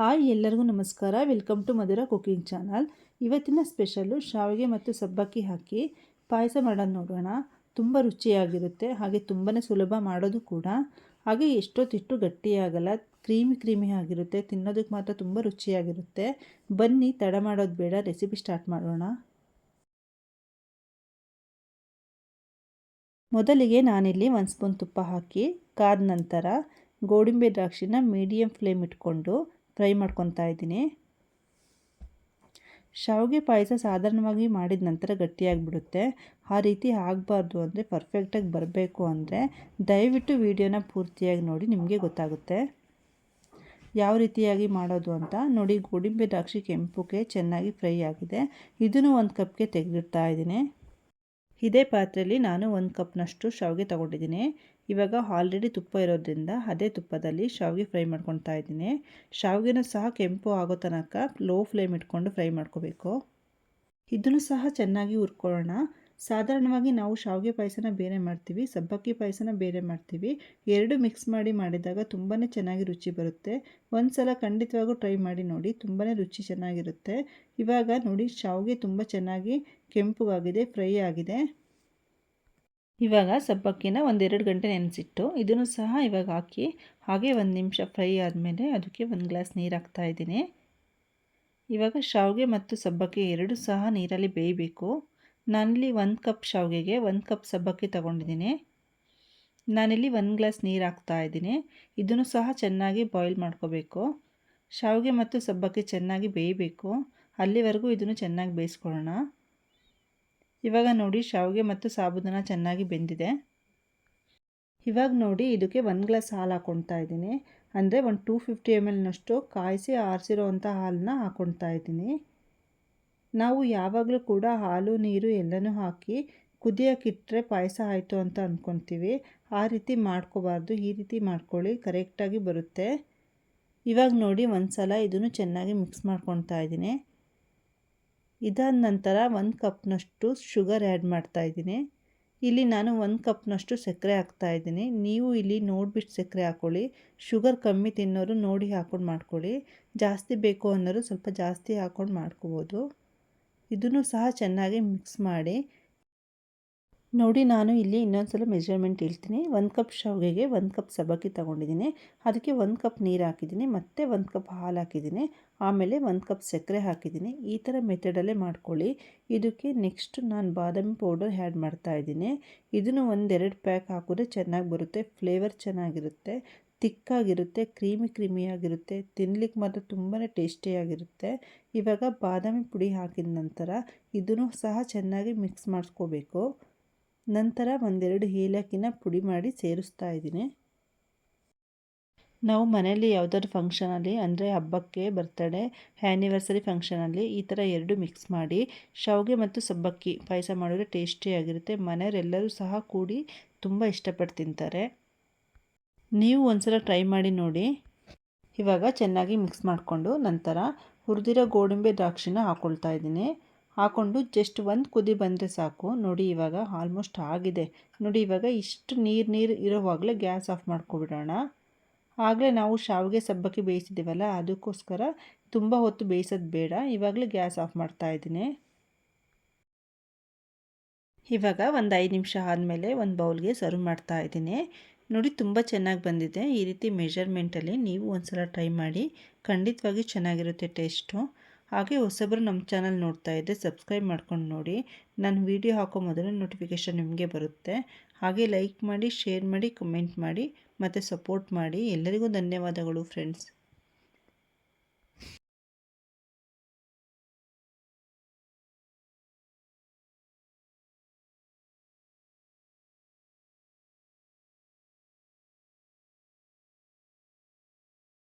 Hi, ಎಲ್ಲರಿಗೂ ನಮಸ್ಕಾರ. Welcome to Madhura cooking channel. ಇವತ್ತಿನ ಸ್ಪೆಷಲ್ಲು ಶಾವಿಗೆ ಮತ್ತು ಸಬ್ಬಕ್ಕಿ ಹಾಕಿ ಪಾಯಸ ಮಾಡೋದು ನೋಡೋಣ. ತುಂಬ ರುಚಿಯಾಗಿರುತ್ತೆ, ಹಾಗೆ ತುಂಬಾ ಸುಲಭ ಮಾಡೋದು ಕೂಡ. ಹಾಗೆ ಎಷ್ಟೊತ್ತಿಟ್ಟು ಗಟ್ಟಿಯಾಗಲ್ಲ, ಕ್ರೀಮಿ ಕ್ರೀಮಿ ಆಗಿರುತ್ತೆ, ತಿನ್ನೋದಕ್ಕೆ ಮಾತ್ರ ತುಂಬ ರುಚಿಯಾಗಿರುತ್ತೆ. ಬನ್ನಿ, ತಡ ಮಾಡೋದು ಬೇಡ, ರೆಸಿಪಿ ಸ್ಟಾರ್ಟ್ ಮಾಡೋಣ. ಮೊದಲಿಗೆ ನಾನಿಲ್ಲಿ ಒಂದು ಸ್ಪೂನ್ ತುಪ್ಪ ಹಾಕಿ, ಕಾದ ನಂತರ ಗೋಡಂಬಿ ದ್ರಾಕ್ಷಿನ ಮೀಡಿಯಮ್ ಫ್ಲೇಮ್ ಇಟ್ಕೊಂಡು ಫ್ರೈ ಮಾಡ್ಕೊತಾ ಇದ್ದೀನಿ. ಶಾವಿಗೆ ಪಾಯಸ ಸಾಧಾರಣವಾಗಿ ಮಾಡಿದ ನಂತರ ಗಟ್ಟಿಯಾಗಿಬಿಡುತ್ತೆ. ಆ ರೀತಿ ಆಗಬಾರ್ದು ಅಂದರೆ ಪರ್ಫೆಕ್ಟಾಗಿ ಬರಬೇಕು ಅಂದರೆ ದಯವಿಟ್ಟು ವಿಡಿಯೋನ ಪೂರ್ತಿಯಾಗಿ ನೋಡಿ, ನಿಮಗೆ ಗೊತ್ತಾಗುತ್ತೆ. ಯಾವ ರೀತಿಯಾಗಿ ಮಾಡೋದು ಅಂತ ನೋಡಿ. ಗೋಡಿಂಬೆ ದ್ರಾಕ್ಷಿ ಕೆಂಪುಗೆ ಚೆನ್ನಾಗಿ ಫ್ರೈ ಆಗಿದೆ. ಇದನ್ನು ಒಂದು ಕಪ್ಗೆ ತೆಗೆದಿಡ್ತಾ ಇದ್ದೀನಿ. ಇದೇ ಪಾತ್ರೆಯಲ್ಲಿ ನಾನು ಒಂದು ಕಪ್ನಷ್ಟು ಶಾವಿಗೆ ತೊಗೊಂಡಿದ್ದೀನಿ. ಇವಾಗ ಆಲ್ರೆಡಿ ತುಪ್ಪ ಇರೋದ್ರಿಂದ ಅದೇ ತುಪ್ಪದಲ್ಲಿ ಶಾವಿಗೆ ಫ್ರೈ ಮಾಡ್ಕೊತಾ ಇದ್ದೀನಿ. ಶಾವಿಗೆನೂ ಸಹ ಕೆಂಪು ಆಗೋ ತನಕ ಲೋ ಫ್ಲೇಮ್ ಇಟ್ಕೊಂಡು ಫ್ರೈ ಮಾಡ್ಕೋಬೇಕು. ಇದನ್ನು ಸಹ ಚೆನ್ನಾಗಿ ಹುರ್ಕೊಳ್ಳೋಣ. ಸಾಧಾರಣವಾಗಿ ನಾವು ಶಾವಿಗೆ ಪಾಯಸನ ಬೇರೆ ಮಾಡ್ತೀವಿ, ಸಬ್ಬಕ್ಕಿ ಪಾಯಸನ ಬೇರೆ ಮಾಡ್ತೀವಿ. ಎರಡು ಮಿಕ್ಸ್ ಮಾಡಿ ಮಾಡಿದಾಗ ತುಂಬಾ ಚೆನ್ನಾಗಿ ರುಚಿ ಬರುತ್ತೆ. ಒಂದು ಸಲ ಖಂಡಿತವಾಗೂ ಟ್ರೈ ಮಾಡಿ ನೋಡಿ ತುಂಬಾ ರುಚಿ ಚೆನ್ನಾಗಿರುತ್ತೆ. ಇವಾಗ ನೋಡಿ ಶಾವಿಗೆ ತುಂಬ ಚೆನ್ನಾಗಿ ಕೆಂಪುಗಾಗಿದೆ ಫ್ರೈ ಆಗಿದೆ. ಇವಾಗ ಸಬ್ಬಕ್ಕಿನ ಒಂದೆರಡು ಗಂಟೆ ನೆನೆಸಿಟ್ಟು ಇದನ್ನು ಸಹ ಇವಾಗ ಹಾಕಿ ಹಾಗೆ ಒಂದು ನಿಮಿಷ ಫ್ರೈ ಆದಮೇಲೆ ಅದಕ್ಕೆ ಒಂದು ಗ್ಲಾಸ್ ನೀರು ಹಾಕ್ತಾ ಇದ್ದೀನಿ. ಇವಾಗ ಶಾವಿಗೆ ಮತ್ತು ಸಬ್ಬಕ್ಕಿ ಎರಡು ಸಹ ನೀರಲ್ಲಿ ಬೇಯಬೇಕು. ನಾನಿಲ್ಲಿ ಒಂದು ಕಪ್ ಶಾವಿಗೆಗೆ ಒಂದು ಕಪ್ ಸಬ್ಬಕ್ಕಿ ತೊಗೊಂಡಿದ್ದೀನಿ. ನಾನಿಲ್ಲಿ ಒಂದು ಗ್ಲಾಸ್ ನೀರು ಹಾಕ್ತಾ ಇದ್ದೀನಿ. ಇದನ್ನು ಸಹ ಚೆನ್ನಾಗಿ ಬಾಯ್ಲ್ ಮಾಡ್ಕೋಬೇಕು. ಶಾವಿಗೆ ಮತ್ತು ಸಬ್ಬಕ್ಕಿ ಚೆನ್ನಾಗಿ ಬೇಯಬೇಕು. ಅಲ್ಲಿವರೆಗೂ ಇದನ್ನು ಚೆನ್ನಾಗಿ ಬೇಯಿಸ್ಕೊಳ್ಳೋಣ. ಇವಾಗ ನೋಡಿ ಶಾವಿಗೆ ಮತ್ತು ಸಾಬುದಾನ ಚೆನ್ನಾಗಿ ಬೆಂದಿದೆ. ಇವಾಗ ನೋಡಿ ಇದಕ್ಕೆ ಒಂದು ಗ್ಲಾಸ್ ಹಾಲು ಹಾಕ್ಕೊಳ್ತಾ ಇದ್ದೀನಿ. ಅಂದರೆ ಒಂದು ಟೂ ಫಿಫ್ಟಿ ಎಂ ಎಲ್ನಷ್ಟು ಕಾಯಿಸಿ ಆರಿಸಿರೋ ಅಂಥ ಹಾಲನ್ನ ಹಾಕ್ಕೊಳ್ತಾ ಇದ್ದೀನಿ. ನಾವು ಯಾವಾಗಲೂ ಕೂಡ ಹಾಲು, ನೀರು ಎಲ್ಲನೂ ಹಾಕಿ ಕುದಿಯೋಕ್ಕಿಟ್ಟರೆ ಪಾಯಸ ಆಯಿತು ಅಂತ ಅಂದ್ಕೊತೀವಿ ಆ ರೀತಿ ಮಾಡ್ಕೋಬಾರ್ದು, ಈ ರೀತಿ ಮಾಡ್ಕೊಳ್ಳಿ ಕರೆಕ್ಟಾಗಿ ಬರುತ್ತೆ. ಇವಾಗ ನೋಡಿ ಒಂದು ಸಲ ಇದನ್ನು ಚೆನ್ನಾಗಿ ಮಿಕ್ಸ್ ಮಾಡ್ಕೊತಾ ಇದ್ದೀನಿ. ಇದಾದ ನಂತರ ಒಂದು ಕಪ್ನಷ್ಟು ಶುಗರ್ ಆ್ಯಡ್ ಮಾಡ್ತಾ ಇದ್ದೀನಿ. ಇಲ್ಲಿ ನಾನು ಒಂದು ಕಪ್ನಷ್ಟು ಸಕ್ಕರೆ ಹಾಕ್ತಾಯಿದ್ದೀನಿ ನೀವು ಇಲ್ಲಿ ನೋಡಿಬಿಟ್ಟು ಸಕ್ಕರೆ ಹಾಕ್ಕೊಳ್ಳಿ ಶುಗರ್ ಕಮ್ಮಿ ತಿನ್ನೋರು ನೋಡಿ ಹಾಕ್ಕೊಂಡು ಮಾಡ್ಕೊಳ್ಳಿ. ಜಾಸ್ತಿ ಬೇಕು ಅನ್ನೋರು ಸ್ವಲ್ಪ ಜಾಸ್ತಿ ಹಾಕ್ಕೊಂಡು ಮಾಡ್ಕೋಬೋದು. ಇದನ್ನು ಸಹ ಚೆನ್ನಾಗಿ ಮಿಕ್ಸ್ ಮಾಡಿ. ನೋಡಿ, ನಾನು ಇಲ್ಲಿ ಇನ್ನೊಂದು ಸಲ ಮೆಜರ್ಮೆಂಟ್ ಹೇಳ್ತೀನಿ. ಒಂದು ಕಪ್ ಶಾವಿಗೆಗೆ ಒಂದು ಕಪ್ ಸಬಕ್ಕಿ ತೊಗೊಂಡಿದ್ದೀನಿ. ಅದಕ್ಕೆ ಒಂದು ಕಪ್ ನೀರು ಹಾಕಿದ್ದೀನಿ, ಮತ್ತು ಒಂದು ಕಪ್ ಹಾಲು ಹಾಕಿದ್ದೀನಿ. ಆಮೇಲೆ ಒಂದು ಕಪ್ ಸಕ್ಕರೆ ಹಾಕಿದ್ದೀನಿ. ಈ ಥರ ಮೆಥಡಲ್ಲೇ ಮಾಡ್ಕೊಳ್ಳಿ. ಇದಕ್ಕೆ ನೆಕ್ಸ್ಟ್ ನಾನು ಬಾದಾಮಿ ಪೌಡರ್ ಆ್ಯಡ್ ಮಾಡ್ತಾಯಿದ್ದೀನಿ ಇದನ್ನು ಒಂದೆರಡು ಪ್ಯಾಕ್ ಹಾಕಿದ್ರೆ ಚೆನ್ನಾಗಿ ಬರುತ್ತೆ. ಫ್ಲೇವರ್ ಚೆನ್ನಾಗಿರುತ್ತೆ. ತಿಕ್ಕಾಗಿರುತ್ತೆ, ಕ್ರೀಮಿ ಕ್ರೀಮಿಯಾಗಿರುತ್ತೆ, ತಿನ್ಲಿಕ್ಕೆ ಮಾತ್ರ ತುಂಬಾ ಟೇಸ್ಟಿಯಾಗಿರುತ್ತೆ. ಇವಾಗ ಬಾದಾಮಿ ಪುಡಿ ಹಾಕಿದ ನಂತರ ಇದನ್ನು ಸಹ ಚೆನ್ನಾಗಿ ಮಿಕ್ಸ್ ಮಾಡಿಸ್ಕೋಬೇಕು. ನಂತರ ಒಂದೆರಡು ಏಲಕ್ಕಿನ ಪುಡಿ ಮಾಡಿ ಸೇರಿಸ್ತಾ ಇದ್ದೀನಿ. ನಾವು ಮನೆಯಲ್ಲಿ ಯಾವುದಾದ್ರು ಫಂಕ್ಷನಲ್ಲಿ ಅಂದರೆ ಹಬ್ಬಕ್ಕೆ ಬರ್ತಡೇ ಆ್ಯನಿವರ್ಸರಿ ಫಂಕ್ಷನಲ್ಲಿ ಈ ಥರ ಎರಡು ಮಿಕ್ಸ್ ಮಾಡಿ, ಶಾವಿಗೆ ಮತ್ತು ಸಬ್ಬಕ್ಕಿ ಪಾಯಸ ಮಾಡಿದ್ರೆ ಟೇಸ್ಟಿಯಾಗಿರುತ್ತೆ. ಮನೆಯವರೆಲ್ಲರೂ ಸಹ ಕೂಡಿ ತುಂಬ ಇಷ್ಟಪಟ್ಟು ತಿಂತಾರೆ. ನೀವು ಒಂದ್ಸಲ ಟ್ರೈ ಮಾಡಿ ನೋಡಿ. ಇವಾಗ ಚೆನ್ನಾಗಿ ಮಿಕ್ಸ್ ಮಾಡಿಕೊಂಡು ನಂತರ ಹುರಿದಿರೋ ಗೋಡಂಬಿ ದ್ರಾಕ್ಷಿನ ಹಾಕ್ಕೊಳ್ತಾ ಇದ್ದೀನಿ. ಹಾಕ್ಕೊಂಡು ಜಸ್ಟ್ ಒಂದು ಕುದಿ ಬಂದರೆ ಸಾಕು. ನೋಡಿ ಇವಾಗ ಆಲ್ಮೋಸ್ಟ್ ಆಗಿದೆ. ನೋಡಿ ಇವಾಗ ಇಷ್ಟು ನೀರು ನೀರು ಇರೋವಾಗಲೇ ಗ್ಯಾಸ್ ಆಫ್ ಮಾಡ್ಕೊಬಿಡೋಣ. ಆಗಲೇ ನಾವು ಶಾವಿಗೆ ಸಬ್ಬಕ್ಕಿ ಬೇಯಿಸಿದ್ದೀವಲ್ಲ, ಅದಕ್ಕೋಸ್ಕರ ತುಂಬ ಹೊತ್ತು ಬೇಯಿಸೋದು ಬೇಡ. ಇವಾಗಲೇ ಗ್ಯಾಸ್ ಆಫ್ ಮಾಡ್ತಾ ಇದ್ದೀನಿ. ಇವಾಗ ಒಂದು ಐದು ನಿಮಿಷ ಆದಮೇಲೆ ಒಂದು ಬೌಲ್ಗೆ ಸರ್ವ್ ಮಾಡ್ತಾ ಇದ್ದೀನಿ. ನೋಡಿ ತುಂಬ ಚೆನ್ನಾಗಿ ಬಂದಿದೆ. ಈ ರೀತಿ ಮೆಷರ್ಮೆಂಟಲ್ಲಿ ನೀವು ಒಂದು ಸಲ ಟ್ರೈ ಮಾಡಿ, ಖಂಡಿತವಾಗಿ ಚೆನ್ನಾಗಿರುತ್ತೆ ಟೇಸ್ಟು. ಹಾಗೆ ಹೊಸಬರು ನಮ್ಮ ಚಾನಲ್ ನೋಡ್ತಾ ಇದ್ದರೆ ಸಬ್ಸ್ಕ್ರೈಬ್ ಮಾಡ್ಕೊಂಡು ನೋಡಿ. ನಾನು ವೀಡಿಯೋ ಹಾಕೋ ಮೊದಲು ನೋಟಿಫಿಕೇಷನ್ ನಿಮಗೆ ಬರುತ್ತೆ. ಹಾಗೆ ಲೈಕ್ ಮಾಡಿ, ಶೇರ್ ಮಾಡಿ, ಕಮೆಂಟ್ ಮಾಡಿ, ಮತ್ತು ಸಪೋರ್ಟ್ ಮಾಡಿ. ಎಲ್ಲರಿಗೂ ಧನ್ಯವಾದಗಳು ಫ್ರೆಂಡ್ಸ್.